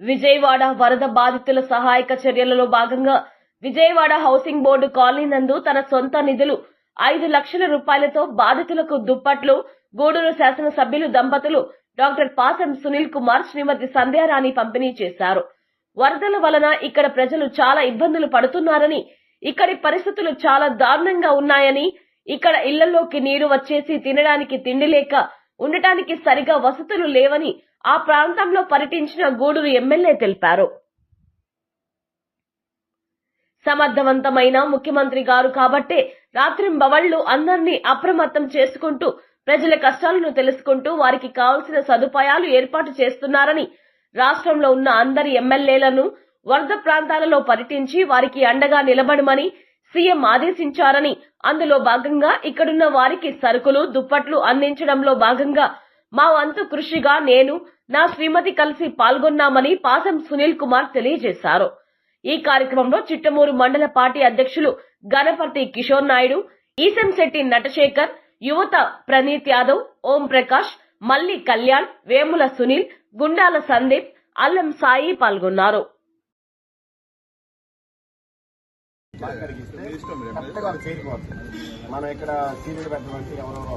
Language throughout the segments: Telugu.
విజయవాడ వరద బాధితుల సహాయక చర్యలలో భాగంగా విజయవాడ హౌసింగ్ బోర్డు కాలనీ నందు తన సొంత నిధులు ఐదు లక్షల రూపాయలతో బాధితులకు దుప్పట్లు గూడూరు శాసనసభ్యులు దంపతులు డాక్టర్ పాసం సునీల్ కుమార్ శ్రీమతి సంధ్యారాణి పంపిణీ చేశారు. వరదల వలన ఇక్కడ ప్రజలు చాలా ఇబ్బందులు పడుతున్నారని ఇక్కడి పరిస్థితులు చాలా దారుణంగా ఉన్నాయని ఇక్కడ ఇళ్ళలోకి నీరు వచ్చేసి తినడానికి తిండి లేక ఉండటానికి సరిగా వసతులు లేవని ఆ ప్రాంతంలో పర్యటించిన గూడూరు ఎమ్మెల్యే తెలిపారు. సమర్థవంతమైన ముఖ్యమంత్రి గారు కాబట్టే రాత్రింబవళ్ళు అందరినీ అప్రమత్తం చేసుకుంటూ ప్రజల కష్టాలను తెలుసుకుంటూ వారికి కావలసిన సదుపాయాలు ఏర్పాటు చేస్తున్నారని రాష్ట్రంలో ఉన్న అందరి ఎమ్మెల్యేలను వరద ప్రాంతాలలో పర్యటించి వారికి అండగా నిలబడమని సీఎం ఆదేశించారని అందులో భాగంగా ఇక్కడున్న వారికి సరుకులు దుప్పట్లు అందించడంలో భాగంగా మా వంతు కృషిగా నేను నా శ్రీమతి కలిసి పాల్గొన్నామని పాసం సునీల్ కుమార్ తెలియజేశారు. ఈ కార్యక్రమంలో చిట్టమూరు మండల పార్టీ అధ్యక్షులు గణపతి కిషోర్ నాయుడు ఈసంశెట్టి నటశేఖర్ యువత ప్రణీత్ యాదవ్ ఓం ప్రకాష్ మల్లి కళ్యాణ్ వేముల సునీల్ గుండాల సందీప్ అల్లం సాయి పాల్గొన్నారు. మనం ఇక్కడ సీరియల్ పెట్టడానికి ఎవరెవరో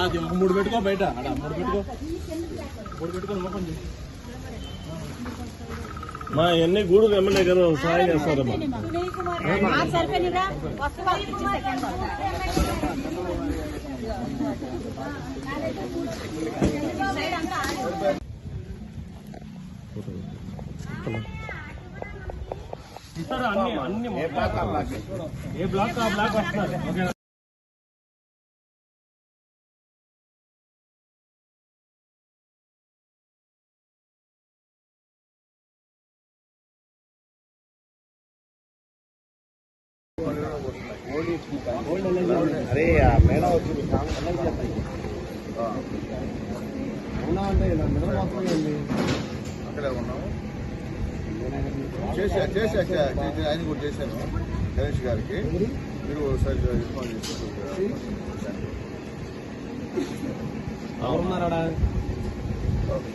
అది ఒక మూడు పెట్టుకో బయట అడ మూడు పెట్టుకో మూడు పెట్టుకొని ఓపెన్ చేయి మా ఎన్ని గూడూరు ఎమ్మెల్యే గారు సహాయం చేస్తారమ్మా సునీల్ ఇస్తారు అన్ని అన్ని ఏ బ్లాక్ ఆ బ్లాక్? వస్తున్నారు ఓకే అరే ఆ మేడం వచ్చింది. అవునా అంటే ఇలా ఏంది అక్కడే ఉన్నాము. చేసా చేసా చే- చేసా ఆయన కూడా చేశాను. గణేష్ గారికి. మీరు ఒకసారి ఇన్ఫార్మ్ చేసి ఎవరున్నారా ఓకే.